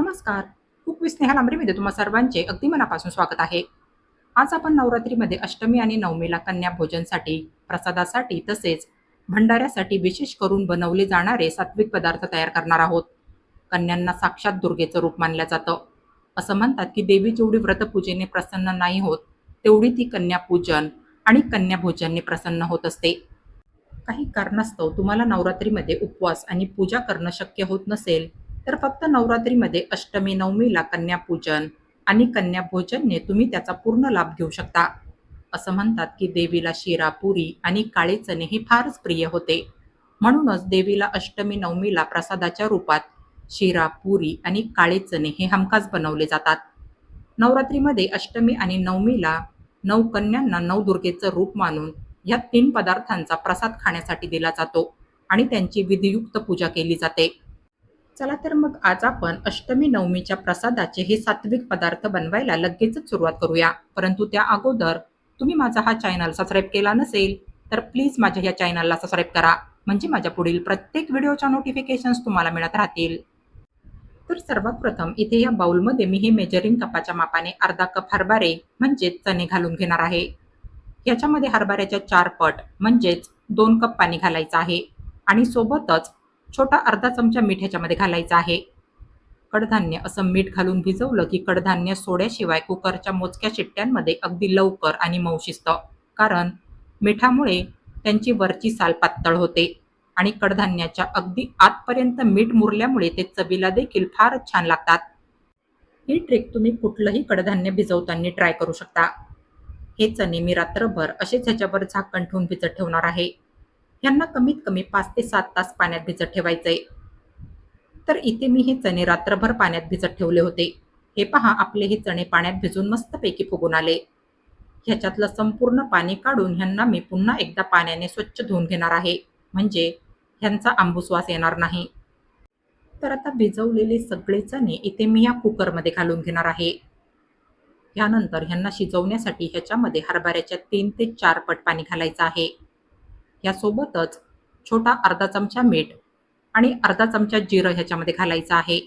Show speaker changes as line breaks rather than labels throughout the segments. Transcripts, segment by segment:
नमस्कार. कुक विस्नेहा तुम्हा सर्वांचे अगदी मनापासून स्वागत आहे. आज आपण नवरात्रीमध्ये अष्टमी आणि नवमीला कन्या भोजनसाठी प्रसादासाठी तसेच भंडाऱ्यासाठी विशेष करून बनवले जाणारे सात्विक पदार्थ तयार करणार आहोत. कन्यांना साक्षात दुर्गेचं रूप मानलं जातं. असं म्हणतात की देवी जेवढी व्रतपूजेने प्रसन्न नाही होत तेवढी ती कन्यापूजन आणि कन्याभोजनने प्रसन्न होत असते. काही कारणास्तव तुम्हाला नवरात्रीमध्ये उपवास आणि पूजा करणं शक्य होत नसेल तर फक्त नवरात्रीमध्ये अष्टमी नवमीला कन्यापूजन आणि कन्याभोजनने तुम्ही त्याचा पूर्ण लाभ घेऊ शकता. असं म्हणतात की देवीला शिरा पुरी आणि काळे चणे हे फारच प्रिय होते. म्हणूनच देवीला अष्टमी नवमीला प्रसादाच्या रूपात शिरा पुरी आणि काळे चणे हे हमखास बनवले जातात. नवरात्रीमध्ये अष्टमी आणि नवमीला नऊ कन्यांना नवदुर्गेचं रूप मानून या तीन पदार्थांचा प्रसाद खाण्यासाठी दिला जातो आणि त्यांची विधियुक्त पूजा केली जाते. चला तर मग आज आपण अष्टमी नवमीच्या प्रसादाचे हे सात्विक पदार्थ बनवायला लगेचच सुरुवात करूया. परंतु त्या अगोदर तुम्ही माझा हा चॅनल सबस्क्राईब केला नसेल तर प्लीज माझ्या या चॅनलला सबस्क्राईब करा. म्हणजे माझ्या पुढील प्रत्येक व्हिडिओच्या नोटिफिकेशन्स तुम्हाला मिळत राहतील. तर सर्वात प्रथम इथे या बाउलमध्ये मी हे मेजरिंग कपाच्या मापाने अर्धा कप हरभरे म्हणजेच चणे घालून घेणार आहे. याच्यामध्ये हरभऱ्याच्या चार पट म्हणजेच दोन कप पाणी घालायचं आहे. आणि सोबतच छोटा अर्धा चमचा मीठ ह्याच्यामध्ये घालायचा आहे. कडधान्य असं मीठ घालून भिजवलं की कडधान्य सोड्याशिवाय कुकरच्या मोजक्या शिट्ट्यांमध्ये अगदी लवकर आणि मऊ शिजतं कारण मिठामुळे त्यांची वरची साल पातळ होते आणि कडधान्याच्या अगदी आतपर्यंत मीठ मुरल्यामुळे ते चवीला देखील फारच छान लागतात. ही ट्रिक तुम्ही कुठलंही कडधान्य भिजवताना ट्राय करू शकता. हे चणे मी रात्रभर असेच ह्याच्यावर झाकण ठेवून भिजत ठेवणार आहे. यांना कमीत कमी पाच ते सात तास पाण्यात भिजत ठेवायचंय. तर इथे मी हे चणे रात्रभर पाण्यात भिजत ठेवले होते. हे पहा आपले हे चणे पाण्यात भिजून मस्तपैकी फुगून आले. ह्याच्यातलं संपूर्ण पाणी काढून ह्यांना मी पुन्हा एकदा पाण्याने स्वच्छ धुवून घेणार आहे. म्हणजे ह्यांचा आंबूसवास येणार नाही. तर आता भिजवलेले सगळे चणे इथे मी या कुकरमध्ये घालून घेणार आहे. यानंतर ह्यांना शिजवण्यासाठी ह्याच्यामध्ये हरभऱ्याच्या तीन ते चार पट पाणी घालायचं आहे. यासोबतच छोटा अर्धा चमचा मीठ आणि अर्धा चमचा जिरं ह्याच्यामध्ये घालायचं आहे.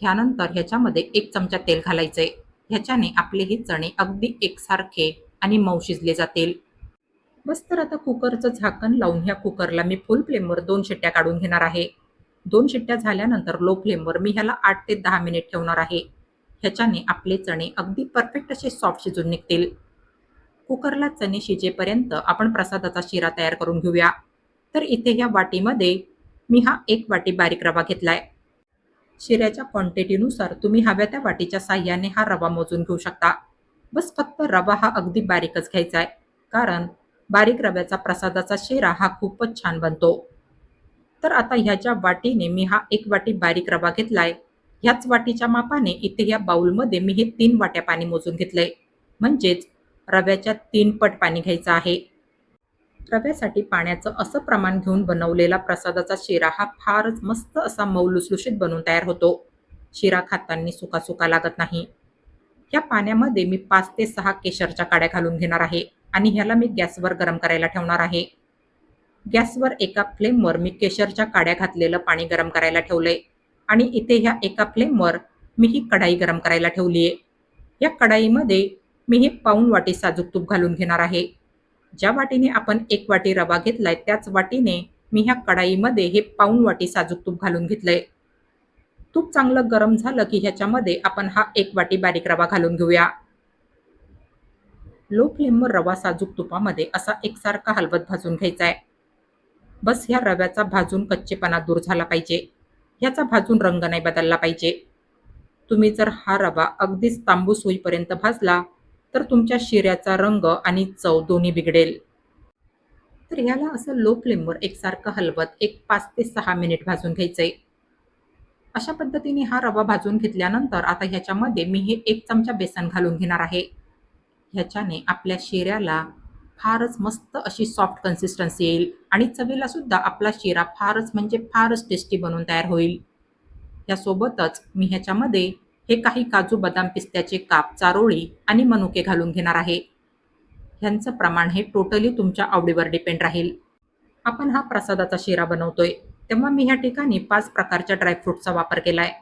ह्यानंतर ह्याच्यामध्ये एक चमचा तेल घालायचंय. ह्याच्याने आपले हे चणे अगदी एकसारखे आणि मऊ शिजले जातील. बस तर आता कुकरचं झाकण लावून ह्या कुकरला मी फुल फ्लेमवर दोन शिट्ट्या काढून घेणार आहे. दोन शिट्ट्या झाल्यानंतर लो फ्लेमवर मी ह्याला आठ ते दहा मिनिट ठेवणार आहे. ह्याच्याने आपले चणे अगदी परफेक्ट असे सॉफ्ट शिजून निघतील. कुकरला चणे शिजेपर्यंत आपण प्रसादाचा शिरा तयार करून घेऊया. तर इथे ह्या वाटीमध्ये मी हा एक वाटी बारीक रवा घेतलाय. शिऱ्याच्या क्वांटिटीनुसार तुम्ही हव्या त्या वाटीच्या साह्याने हा रवा मोजून घेऊ शकता. बस फक्त रवा हा अगदी बारीकच घ्यायचा आहे कारण बारीक रव्याचा प्रसादाचा शिरा हा खूपच छान बनतो. तर आता ह्याच्या वाटीने मी हा एक वाटी बारीक रवा घेतलाय. ह्याच वाटीच्या मापाने इथे या बाऊलमध्ये मी हे तीन वाट्या पाणी मोजून घेतलंय. म्हणजेच रव्याच्या तीन पट पाणी घ्यायचं आहे. रव्यासाठी पाण्याचं असं प्रमाण घेऊन बनवलेला प्रसादाचा शिरा हा फारच मस्त असा मऊ लुसलुशीत बनून तयार होतो. शिरा खाताना सुका सुका लागत नाही. या पाण्यामध्ये मी पाच ते सहा केशरच्या काड्या घालून घेणार आहे आणि ह्याला मी गॅसवर गरम करायला ठेवणार आहे. गॅसवर एका फ्लेमवर मी केशरच्या काड्या घातलेलं पाणी गरम करायला ठेवलंय आणि इथे ह्या एका फ्लेमवर मी ही कढाई गरम करायला ठेवली आहे या कढाईमध्ये मी हे पाऊन वाटी साजूक तूप घालून घेणार आहे. ज्या वाटीने आपण एक वाटी रवा घेतलाय त्याच वाटीने मी ह्या कढाईमध्ये हे पाऊन वाटी साजूक तूप घालून घेतलंय. तूप चांगलं गरम झालं की ह्याच्यामध्ये आपण हा एक वाटी बारीक रवा घालून घेऊया. लो फ्लेमवर रवा साजूक तुपामध्ये असा एकसारखा हलवत भाजून घ्यायचा आहे बस ह्या रव्याचा भाजून कच्चेपणा दूर झाला पाहिजे. ह्याचा भाजून रंग नाही बदलला पाहिजे. तुम्ही जर हा रवा अगदीच तांबूस होईपर्यंत भाजला तर तुमच्या शिऱ्याचा रंग आणि चव दोन्ही बिघडेल. तर ह्याला असं लो फ्लेमवर एकसारखं हलवत एक पाच ते सहा मिनिट भाजून घ्यायचंय अशा पद्धतीने हा रवा भाजून घेतल्यानंतर आता ह्याच्यामध्ये मी हे एक चमचा बेसन घालून घेणार आहे. ह्याच्याने आपल्या शिऱ्याला फारच मस्त अशी सॉफ्ट कन्सिस्टन्सी येईल आणि चवीला सुद्धा आपला शिरा फारच म्हणजे फारच टेस्टी बनून तयार होईल. यासोबतच मी ह्याच्यामध्ये हे काही काजू बदाम पिस्त्याचे काप चारोळी आणि मनुके घालून घेणार आहे. ह्यांचं प्रमाण हे टोटली तुमच्या आवडीवर डिपेंड राहील. आपण हा प्रसादाचा शिरा बनवतोय. तेव्हा मी ह्या ठिकाणी पाच प्रकारच्या ड्रायफ्रूटचा वापर केला आहे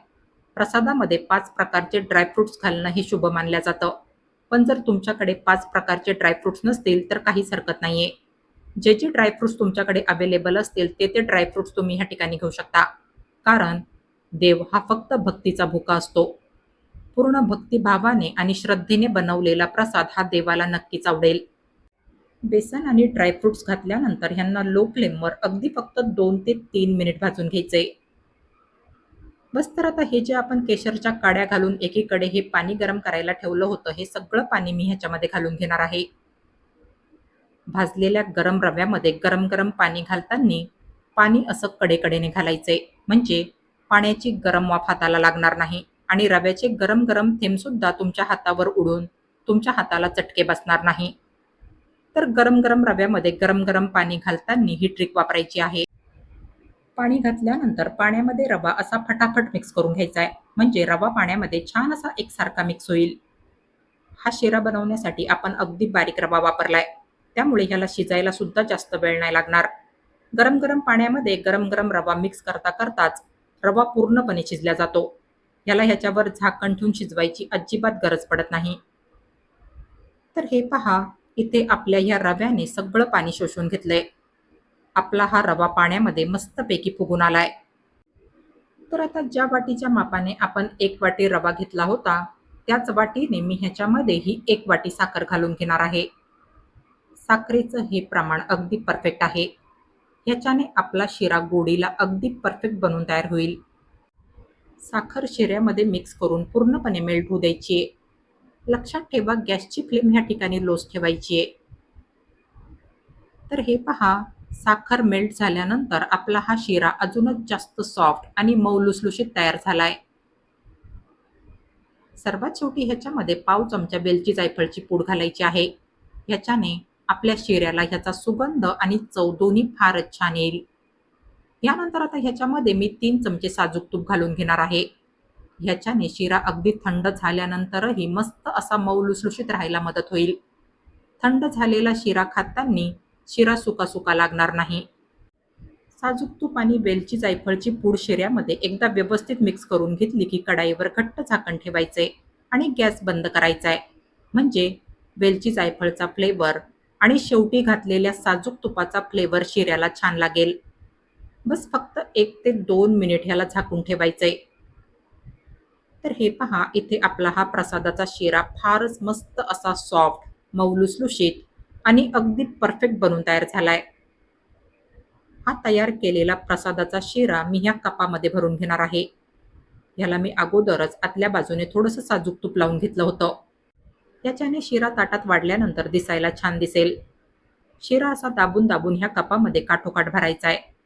प्रसादामध्ये पाच प्रकारचे ड्रायफ्रूट्स घालणं हे शुभ मानलं जातं. पण जर तुमच्याकडे पाच प्रकारचे ड्रायफ्रूट्स नसतील तर काहीच हरकत नाहीये. जे जे ड्रायफ्रूट्स तुमच्याकडे अवेलेबल असतील ते ते ड्रायफ्रूट्स तुम्ही ह्या ठिकाणी घेऊ शकता. कारण देव हा फक्त भक्तीचा भुका असतो. पूर्ण भक्तिभावाने आणि श्रद्धेने बनवलेला प्रसाद हा देवाला नक्कीच आवडेल. बेसन आणि ड्रायफ्रुट्स घातल्यानंतर ह्यांना लो फ्लेमवर अगदी फक्त दोन ते तीन मिनिट भाजून घ्यायचे. बस तर आता हे जे आपण केशरच्या काड्या घालून एकीकडे हे पाणी गरम करायला ठेवलं होतं हे सगळं पाणी मी ह्याच्यामध्ये घालून घेणार आहे. भाजलेल्या गरम रव्यामध्ये गरम गरम पाणी घालताना पाणी असं कडेकडेने घालायचे म्हणजे पाण्याची गरम वाफ हाताला लागणार नाही. आणि रव्याचे गरम गरम थेंबसुद्धा तुमच्या हातावर उडून तुमच्या हाताला चटके बसणार नाही. तर गरम गरम रव्यामध्ये गरम गरम पाणी घालताना ही ट्रिक वापरायची आहे. पाणी घातल्यानंतर पाण्यामध्ये रवा असा फटाफट मिक्स करून घ्यायचा आहे. म्हणजे रवा पाण्यामध्ये छान असा एकसारखा मिक्स होईल. हा शिरा बनवण्यासाठी आपण अगदी बारीक रवा वापरलाय. त्यामुळे ह्याला शिजायला सुद्धा जास्त वेळ नाही लागणार. गरम गरम पाण्यामध्ये गरम गरम रवा मिक्स करता करताच रवा पूर्णपणे शिजला जातो. याला ह्याच्यावर झाकण ठेवून शिजवायची अजिबात गरज पडत नाही. तर हे पहा इथे आपल्या ह्या रव्याने सगळं पाणी शोषून घेतलंय. आपला हा रवा पाण्यामध्ये मस्तपैकी फुगून आलाय. तर आता ज्या वाटीच्या मापाने आपण एक वाटी रवा घेतला होता त्याच वाटीने मी ह्याच्यामध्ये ही एक वाटी साखर घालून घेणार आहे. साखरेचं हे प्रमाण अगदी परफेक्ट आहे. ह्याच्याने आपला शिरा गोडीला अगदी परफेक्ट बनून तयार होईल. साखर शिऱ्यामध्ये मिक्स करून पूर्णपणे मेल्ट होऊ द्यायची. आहे लक्षात ठेवा गॅसची फ्लेम ह्या ठिकाणी लोस ठेवायची आहे. तर हे पहा साखर मेल्ट झाल्यानंतर आपला हा शिरा अजूनच जास्त सॉफ्ट आणि मऊ लुसलुशीत तयार झालाय. सर्वात शेवटी ह्याच्यामध्ये पाव चमचा वेलची जायफळची पूड घालायची आहे. ह्याच्याने आपल्या शिऱ्याला ह्याचा सुगंध आणि चव दोन्ही फारच छान येईल. यानंतर आता ह्याच्यामध्ये मी तीन चमचे साजूक तूप घालून घेणार आहे. ह्याच्याने शिरा अगदी थंड झाल्यानंतरही मस्त असा मऊ लुसलुशीत राहायला मदत होईल. थंड झालेला शिरा खाताना शिरा सुका सुका लागणार नाही. साजूक तूप आणि वेलची जायफळची पूड शिऱ्यामध्ये एकदा व्यवस्थित मिक्स करून घेतली की कढाईवर घट्ट झाकण ठेवायचे आणि गॅस बंद करायचा आहे म्हणजे वेलची जायफळचा फ्लेवर आणि शेवटी घातलेल्या साजूक तुपाचा फ्लेवर शिऱ्याला छान लागेल. बस फक्त एक ते दोन मिनिट ह्याला झाकून ठेवायचं आहे तर हे पहा इथे आपला हा प्रसादाचा शिरा फारच मस्त असा सॉफ्ट मौलुसलुशीत आणि अगदी परफेक्ट बनून तयार झालाय. हा तयार केलेला प्रसादाचा शिरा मी ह्या कपामध्ये भरून घेणार आहे. ह्याला मी अगोदरच आतल्या बाजूने थोडंसं साजूक तूप लावून घेतलं होतं. त्याच्याने शिरा ताटात वाढल्यानंतर दिसायला छान दिसेल. शिरा असा दाबून दाबून ह्या कपामध्ये काठोकाठ भरायचा आहे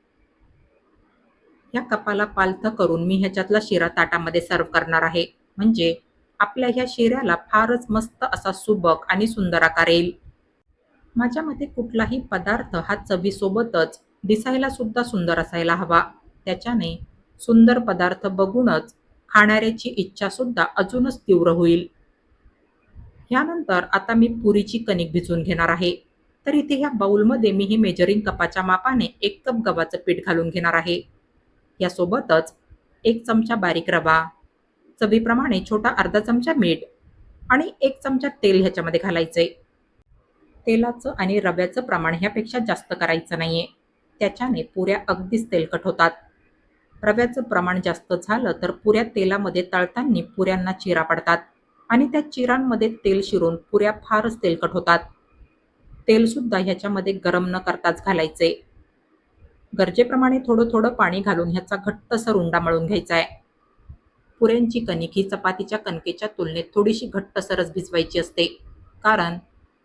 ह्या कपाला पालथ करून मी ह्याच्यातला शिरा ताटामध्ये सर्व करणार आहे. म्हणजे आपल्या ह्या शिऱ्याला फारच मस्त असा सुबक आणि सुंदर आकार येईल. माझ्या मते कुठलाही पदार्थ हा चवीसोबतच दिसायला सुद्धा सुंदर असायला हवा. त्याच्याने सुंदर पदार्थ बघूनच खाणाऱ्याची इच्छा सुद्धा अजूनच तीव्र होईल. ह्यानंतर आता मी पुरीची कणिक भिजवून घेणार आहे. तर इथे ह्या बाऊलमध्ये मी हे मेजरिंग कपाच्या मापाने एक कप गव्हाचं पीठ घालून घेणार आहे. यासोबतच एक चमचा बारीक रवा चवीप्रमाणे छोटा अर्धा चमचा मीठ आणि एक चमचा तेल ह्याच्यामध्ये घालायचंय तेलाचं आणि रव्याचं प्रमाण ह्यापेक्षा जास्त करायचं नाही आहे त्याच्याने पुऱ्या अगदीच तेलकट होतात. रव्याचं प्रमाण जास्त झालं तर पुऱ्या तेलामध्ये तळताना पुऱ्यांना चिरा पडतात आणि त्या चिरांमध्ये तेल शिरून पुऱ्या फारच तेलकट होतात. तेलसुद्धा ह्याच्यामध्ये गरम न करताच घालायचे. गरजेप्रमाणे थोडं थोडं पाणी घालून ह्याचा घट्टसर उंडा मळून घ्यायचा आहे. पुऱ्यांची कणिक ही चपातीच्या कणकेच्या तुलनेत थोडीशी घट्टसरच भिजवायची असते. कारण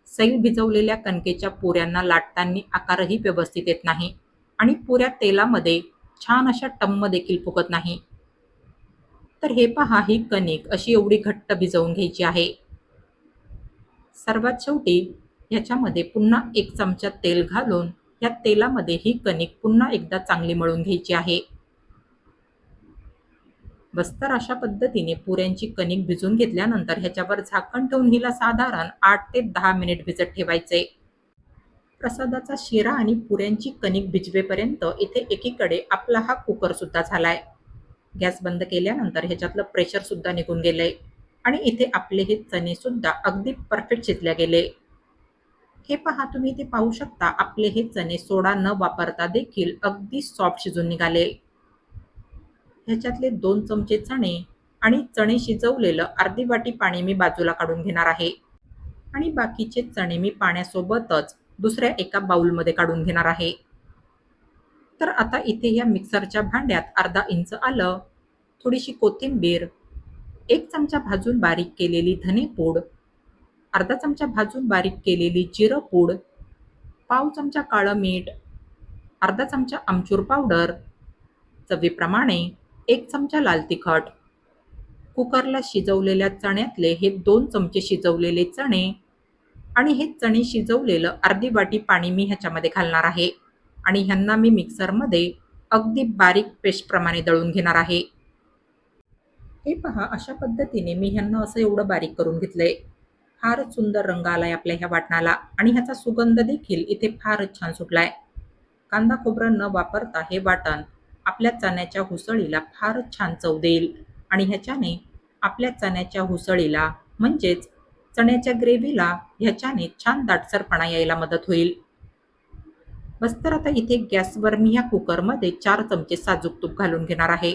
सैल भिजवलेल्या कणकेच्या पुऱ्यांना लाटताना आकारही व्यवस्थित येत नाही आणि पुऱ्या तेलामध्ये छान अशा टम्म देखील फुगत नाही. तर हे पहा ही कणिक अशी एवढी घट्ट भिजवून घ्यायची आहे. सर्वात शेवटी ह्याच्यामध्ये पुन्हा एक चमचा तेल घालून या तेलामध्ये ही कणिक पुन्हा एकदा चांगली मळून घ्यायची आहे. बस्तर अशा पद्धतीने पुऱ्यांची कणिक भिजून घेतल्यानंतर ह्याच्यावर झाकण ठेवून हिला साधारण आठ ते दहा मिनिट भिजत ठेवायचे. प्रसादाचा शिरा आणि पुऱ्यांची कणिक भिजवेपर्यंत इथे एकीकडे आपला हा कुकर सुद्धा झालाय. गॅस बंद केल्यानंतर ह्याच्यातलं प्रेशर सुद्धा निघून गेलंय. आणि इथे आपले हे चणे सुद्धा अगदी परफेक्ट शिजल्या गेले. हे पहा तुम्ही इथे पाहू शकता आपले हे चणे सोडा न वापरता देखील अगदी सॉफ्ट शिजून निघाले. ह्याच्यातले दोन चमचे चणे आणि चणे शिजवलेलं अर्धी वाटी पाणी मी बाजूला काढून घेणार आहे. आणि बाकीचे चणे मी पाण्यासोबतच दुसऱ्या एका बाउलमध्ये काढून घेणार आहे. तर आता इथे या मिक्सरच्या भांड्यात अर्धा इंच आलं. थोडीशी कोथिंबीर एक चमचा भाजून बारीक केलेली धनेपूड अर्धा चमचा भाजून बारीक केलेली जिरं पूड पाव चमचा काळं मीठ अर्धा चमचा आमचूर पावडर चवीप्रमाणे एक चमचा लाल तिखट. कुकरला शिजवलेल्या चण्यातले हे दोन चमचे शिजवलेले चणे आणि हे चणे शिजवलेलं अर्धी वाटी पाणी मी ह्याच्यामध्ये घालणार आहे आणि ह्यांना मी मिक्सरमध्ये अगदी बारीक पेस्टप्रमाणे दळून घेणार आहे. हे पहा अशा पद्धतीने मी ह्यांना असं एवढं बारीक करून घेतलंय. फारच सुंदर रंग आलाय आपल्या ह्या वाटणाला आणि ह्याचा सुगंध देखील इथे फारच छान सुटलाय. कांदा खोबरं न वापरता हे वाटण आपल्या चण्याच्या हुसळीला फारच छान चव देईल आणि ह्याच्याने आपल्या चण्याच्या हुसळीला म्हणजेच चण्याच्या ग्रेव्हीला ह्याच्याने छान दाटसरपणा यायला मदत होईल. बस तर आता इथे गॅसवर मी ह्या कुकरमध्ये चार चमचे साजूक तूप घालून घेणार आहे.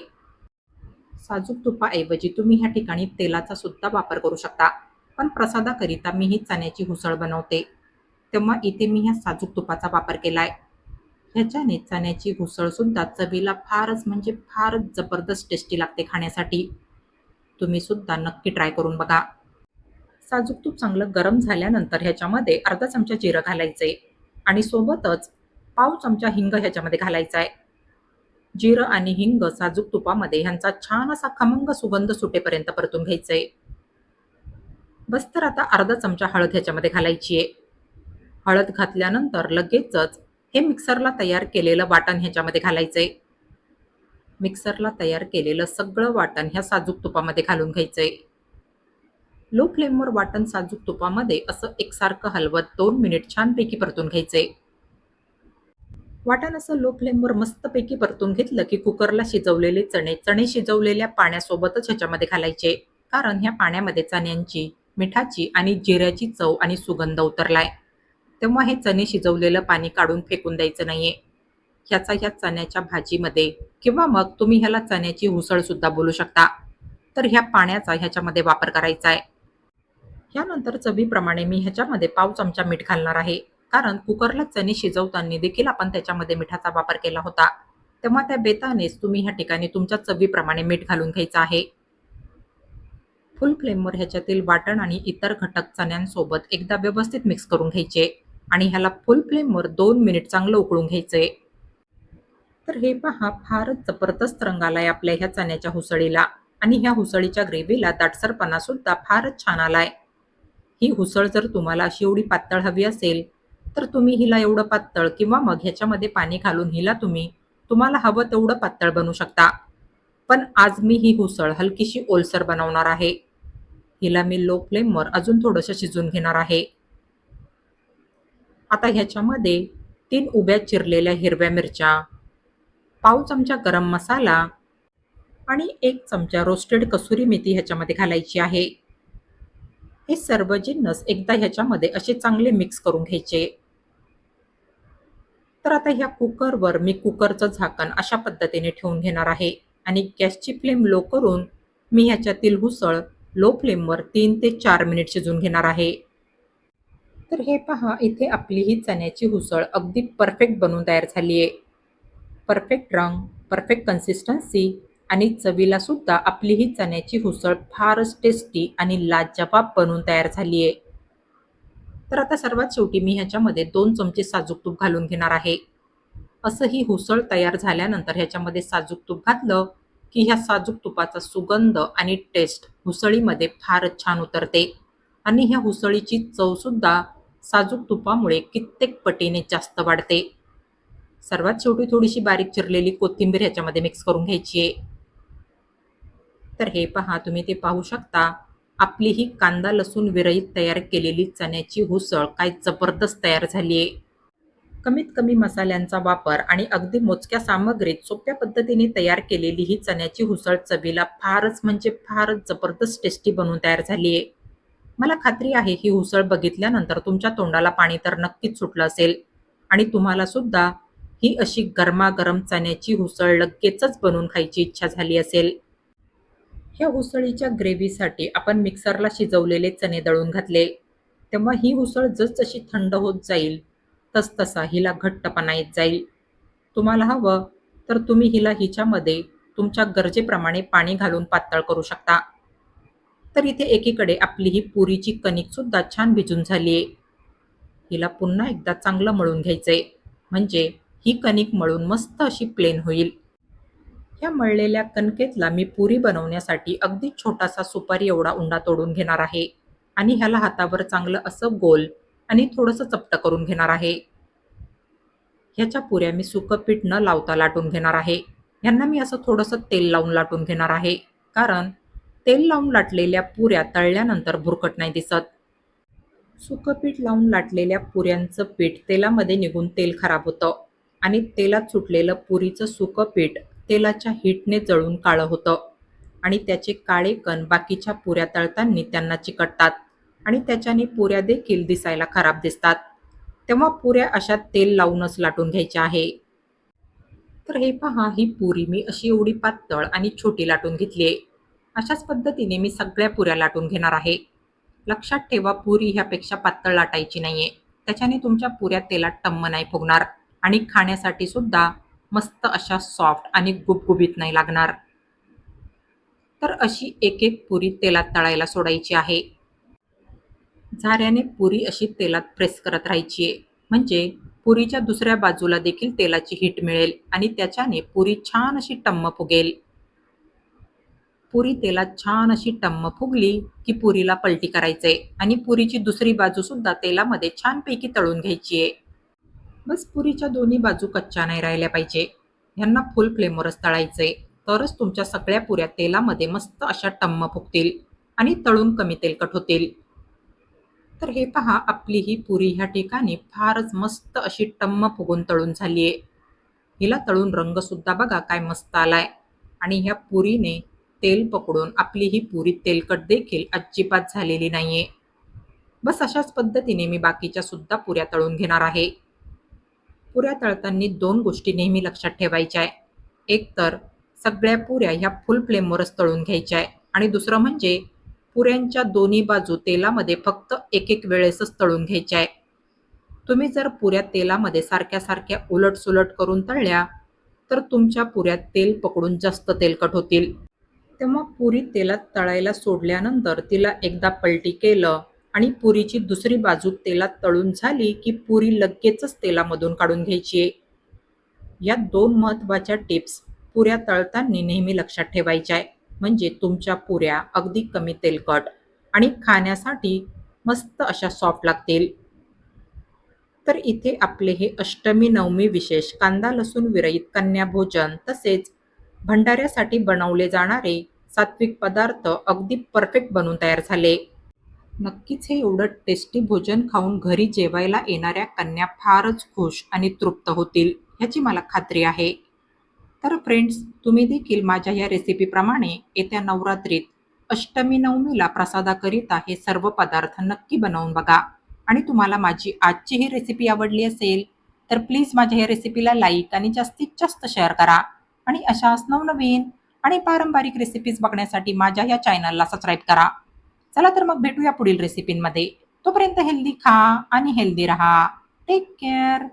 साजूक तुपाऐवजी तुम्ही ह्या ठिकाणी तेलाचा सुद्धा वापर करू शकता. पण प्रसादाकरिता मी ही चण्याची हुसळ बनवते. तेव्हा इथे मी ह्या साजूक तुपाचा वापर केलाय. ह्याच्याने चण्याची हुसळ सुद्धा चवीला फारच म्हणजे फारच जबरदस्त टेस्टी लागते खाण्यासाठी. तुम्ही सुद्धा नक्की ट्राय करून बघा. साजूक तूप चांगलं गरम झाल्यानंतर ह्याच्यामध्ये अर्धा चमचा जिरं घालायचे आणि सोबतच पाव चमचा हिंग ह्याच्यामध्ये घालायचा आहे जिरं आणि हिंग साजूक तुपामध्ये ह्यांचा छान असा खमंग सुगंध सुटेपर्यंत परतून घ्यायचंय. बस तर आता अर्धा चमचा हळद ह्याच्यामध्ये घालायची आहे. हळद घातल्यानंतर लगेचच हे मिक्सरला तयार केलेलं वाटण ह्याच्यामध्ये घालायचंय. मिक्सरला तयार केलेलं सगळं वाटण ह्या साजूक तुपामध्ये घालून घ्यायचंय. लो फ्लेमवर वाटण साजूक तुपामध्ये असं एकसारखं हलवत दोन मिनिट छानपैकी परतून घ्यायचंय. वाटण असं लो फ्लेमवर मस्तपैकी परतून घेतलं की कुकरला शिजवलेले चणे चणे शिजवलेल्या पाण्यासोबतच ह्याच्यामध्ये घालायचे. कारण ह्या पाण्यामध्ये चण्यांची मिठाची आणि जिऱ्याची चव आणि सुगंध उतरलाय. तेव्हा हे चणे शिजवलेलं पाणी काढून फेकून द्यायचं नाहीये. ह्याचा ह्या चण्याच्या भाजीमध्ये किंवा मग तुम्ही ह्याला चण्याची उसळ सुद्धा बोलू शकता. तर ह्या पाण्याचा ह्याच्यामध्ये वापर करायचा आहे ह्यानंतर चवीप्रमाणे मी ह्याच्यामध्ये पाव चमचा मीठ घालणार आहे. कारण कुकरला चणे शिजवताना देखील आपण त्याच्यामध्ये मिठाचा वापर केला होता. तेव्हा त्या बेतानेच तुम्ही ह्या ठिकाणी तुमच्या चवीप्रमाणे मीठ घालून घ्यायचं आहे. फुल फ्लेमवर ह्याच्यातील वाटण आणि इतर घटक चण्यांसोबत एकदा व्यवस्थित मिक्स करून घ्यायचे आणि ह्याला फुल फ्लेमवर दोन मिनिट चांगलं उकळून घ्यायचे. तर हे पहा फारच जबरदस्त रंग आलाय आपल्या ह्या चण्याच्या हुसळीला आणि ह्या हुसळीच्या ग्रेव्हीला दाटसरपणा सुद्धा फारच छान आलाय. ही हुसळ जर तुम्हाला अशी एवढी पातळ हवी असेल तर तुम्ही हिला एवढं पातळ किंवा मग ह्याच्यामध्ये पाणी घालून हिला तुम्ही तुम्हाला हवं तेवढं पातळ बनवू शकता. पण आज मी ही हुसळ हलकीशी ओलसर बनवणार आहे. हिला मी लो फ्लेमवर अजून थोडंसं शिजून घेणार आहे. आता ह्याच्यामध्ये तीन उभ्या चिरलेल्या हिरव्या मिरच्या पाव चमचा गरम मसाला आणि एक चमचा रोस्टेड कसुरी मेथी ह्याच्यामध्ये घालायची आहे. हे सर्व जिन्नस एकदा ह्याच्यामध्ये असे चांगले मिक्स करून घ्यायचे. तर आता ह्या कुकरवर मी कुकरचं झाकण अशा पद्धतीने ठेवून घेणार आहे आणि गॅसची फ्लेम लो करून मी ह्याच्यातील हुसळ लो फ्लेमवर तीन ते चार मिनिट शिजून घेणार आहे. तर हे पहा इथे आपली ही चण्याची उसळ अगदी परफेक्ट बनून तयार झाली आहे. परफेक्ट रंग परफेक्ट कन्सिस्टन्सी आणि चवीला सुद्धा आपली ही चण्याची उसळ फारच टेस्टी आणि लाजवाब बनवून तयार झाली आहे. तर आता सर्वात शेवटी मी ह्याच्यामध्ये दोन चमचे साजूक तूप घालून घेणार आहे. असं ही हुसळ तयार झाल्यानंतर ह्याच्यामध्ये साजूक तूप घातलं की ह्या साजूक तुपाचा सुगंध आणि टेस्ट हुसळीमध्ये फारच छान उतरते. आणि ह्या हुसळीची चवसुद्धा साजूक तुपामुळे कित्येक पटीने जास्त वाढते. सर्वात शेवटी थोडीशी बारीक चिरलेली कोथिंबीर ह्याच्यामध्ये मिक्स करून घ्यायची आहे. तर हे पहा तुम्ही ते पाहू शकता. आपली ही कांदा लसूण विरहित तयार केलेली चण्याची हुसळ काय जबरदस्त तयार झाली आहे. कमीत कमी मसाल्यांचा वापर आणि अगदी मोजक्या सामग्रीत सोप्या पद्धतीने तयार केलेली ही चण्याची उसळ चवीला फारच म्हणजे फारच जबरदस्त टेस्टी बनवून तयार झाली आहे. मला खात्री आहे ही उसळ बघितल्यानंतर तुमच्या तोंडाला पाणी तर नक्कीच सुटलं असेल. आणि तुम्हाला सुद्धा ही अशी गरमागरम चण्याची उसळ लगेचच बनवून खायची इच्छा झाली असेल. ह्या उसळीच्या ग्रेव्हीसाठी आपण मिक्सरला शिजवलेले चणे दळून घातले. तेव्हा ही उसळ जसजशी थंड होत जाईल तसतसा हिला घट्टपणा येत जाईल. तुम्हाला हवं तर तुम्ही हिला हिच्यामध्ये तुमच्या गरजेप्रमाणे पाणी घालून पातळ करू शकता. तर इथे एकीकडे आपली ही पुरीची कणिकसुद्धा छान भिजून झाली आहे हिला पुन्हा एकदा चांगलं मळून घ्यायचंय. म्हणजे ही कणिक मळून मस्त अशी प्लेन होईल. ह्या मळलेल्या कणकेतला मी पुरी बनवण्यासाठी अगदी छोटासा सुपारी एवढा उंडा तोडून घेणार आहे. आणि ह्याला हातावर चांगलं असं गोल आणि थोडंसं चपटं करून घेणार आहे. ह्याच्या पुऱ्या मी सुकं पीठ न लावता लाटून घेणार आहे. ह्यांना मी असं थोडंसं तेल लावून लाटून घेणार आहे. कारण तेल लावून लाटलेल्या पुऱ्या तळल्यानंतर भुरकट नाही दिसत. सुकं पीठ लावून लाटलेल्या पुऱ्यांचं पीठ तेलामध्ये निघून तेल खराब होतं आणि तेलात सुटलेलं पुरीचं सुकं पीठ तेलाच्या हीटने जळून काळं होतं आणि त्याचे काळे कण बाकीच्या पुऱ्या तळताना त्यांना चिकटतात. आणि त्याच्याने पुऱ्या देखील दिसायला खराब दिसतात. तेव्हा पुऱ्या अशा तेल लावूनच लाटून घ्यायच्या आहे. तर हे पहा ही पुरी. मी अशी एवढी पातळ आणि छोटी लाटून घेतली आहे. अशाच पद्धतीने मी सगळ्या पुऱ्या लाटून घेणार आहे. लक्षात ठेवा पुरी ह्यापेक्षा पातळ लाटायची नाहीये. त्याच्याने तुमच्या पुऱ्या तेलात टम्म नाही फुगणार आणि खाण्यासाठी सुद्धा मस्त अशा सॉफ्ट आणि गुबगुबीत नाही लागणार. तर अशी एक एक पुरी तेलात तळायला सोडायची आहे. झाऱ्याने पुरी अशी तेलात प्रेस करत राहायची. आहे म्हणजे पुरीच्या दुसऱ्या बाजूला देखील तेलाची हीट मिळेल आणि त्याच्याने पुरी छान अशी टम्म फुगेल. पुरी तेलात छान अशी टम्म फुगली की पुरीला पलटी करायचंय आणि पुरीची दुसरी बाजू सुद्धा तेलामध्ये छानपैकी तळून घ्यायची आहे. बस पुरीच्या दोन्ही बाजू कच्च्या नाही राहिल्या पाहिजे. ह्यांना फुल फ्लेमवरच तळायचंय. तरच तुमच्या सगळ्या पुऱ्या तेलामध्ये मस्त अशा टम्म फुगतील आणि तळून कमी तेलकट होतील. तर हे पहा आपली ही पुरी ह्या ठिकाणी फारच मस्त अशी टम्म फुगून तळून झाली आहे हिला तळून रंगसुद्धा बघा काय मस्त आलाय. आणि ह्या पुरीने तेल पकडून आपली ही पुरी तेलकट देखील अजिबात झालेली नाहीये. बस अशाच पद्धतीने मी बाकीच्या सुद्धा पुऱ्या तळून घेणार आहे. पुऱ्या तळताना दोन गोष्टी नेहमी लक्षात ठेवायच्या आहे एक तर सगळ्या पुऱ्या ह्या फुल फ्लेमवरच तळून घ्यायच्या आहे आणि दुसरं म्हणजे पुऱ्यांच्या दोन्ही बाजू तेलामध्ये फक्त एक एक वेळेसच तळून घ्यायच्या आहे. तुम्ही जर पुऱ्या तेलामध्ये सारख्या सारख्या उलट सुलट करून तळल्या तर तुमच्या पुऱ्या तेल पकडून जास्त तेलकट होतील. तेव्हा पुरी तेलात तळायला सोडल्यानंतर तिला एकदा पलटी केलं आणि पुरीची दुसरी बाजू तेलात तळून झाली की पुरी लगेचच तेलामधून काढून घ्यायची आहे. या दोन महत्त्वाच्या टिप्स पुऱ्या तळताना नेहमी लक्षात ठेवायच्या आहे. म्हणजे तुमच्या पुऱ्या अगदी कमी तेलकट आणि खाण्यासाठी मस्त अशा सॉफ्ट लागतील. तर इथे आपले हे अष्टमी नवमी विशेष कांदा लसूण विरहित कन्या भोजन तसेच भंडाऱ्यासाठी बनवले जाणारे सात्विक पदार्थ अगदी परफेक्ट बनून तयार झाले. नक्कीच हे एवढं टेस्टी भोजन खाऊन घरी जेवायला येणाऱ्या कन्या फारच खुश आणि तृप्त होतील ह्याची मला खात्री आहे. तर फ्रेंड्स तुम्ही देखील माझ्या या रेसिपीप्रमाणे येत्या नवरात्रीत अष्टमी नवमीला प्रसादाकरिता हे सर्व पदार्थ नक्की बनवून बघा. आणि तुम्हाला माझी आजची ही रेसिपी आवडली असेल तर प्लीज माझ्या या रेसिपीला लाईक आणि जास्तीत जास्त शेअर करा. आणि अशाच नवनवीन आणि पारंपरिक रेसिपीज बघण्यासाठी माझ्या या चॅनलला सबस्क्राईब करा. चला तर मग भेटूया पुढील रेसिपींमध्ये तोपर्यंत हेल्दी खा आणि हेल्दी राहा. Take care